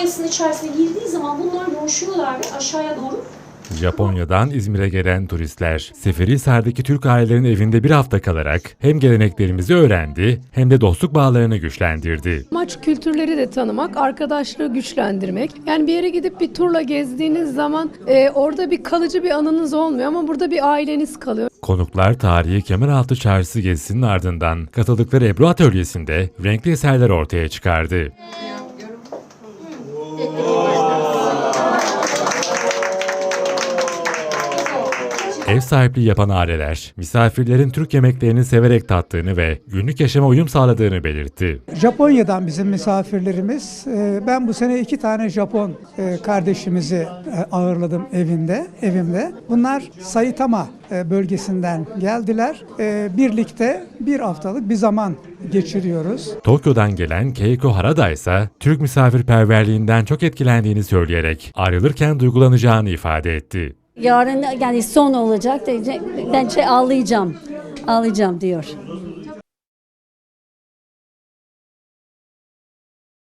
boyasının içerisine girdiği zaman bunlar yoğuşuyorlar ve aşağıya doğru Japonya'dan İzmir'e gelen turistler, Seferihisar'daki Türk ailelerin evinde bir hafta kalarak hem geleneklerimizi öğrendi hem de dostluk bağlarını güçlendirdi. Amaç kültürleri de tanımak, arkadaşlığı güçlendirmek. Yani bir yere gidip bir turla gezdiğiniz zaman e, orada bir kalıcı bir anınız olmuyor ama burada bir aileniz kalıyor. Konuklar tarihi Kemeraltı Çarşısı gezisinin ardından katıldıkları Ebru Atölyesi'nde renkli eserler ortaya çıkardı. Ev sahipliği yapan aileler, misafirlerin Türk yemeklerini severek tattığını ve günlük yaşama uyum sağladığını belirtti. Japonya'dan bizim misafirlerimiz. Ee, Ben bu sene iki tane Japon e, kardeşimizi e, ağırladım evinde, evimde. Bunlar Saitama e, bölgesinden geldiler. E, Birlikte bir haftalık bir zaman geçiriyoruz. Tokyo'dan gelen Keiko Harada ise Türk misafirperverliğinden çok etkilendiğini söyleyerek ayrılırken duygulanacağını ifade etti. Yarın yani son olacak. Bence ağlayacağım. Ağlayacağım diyor.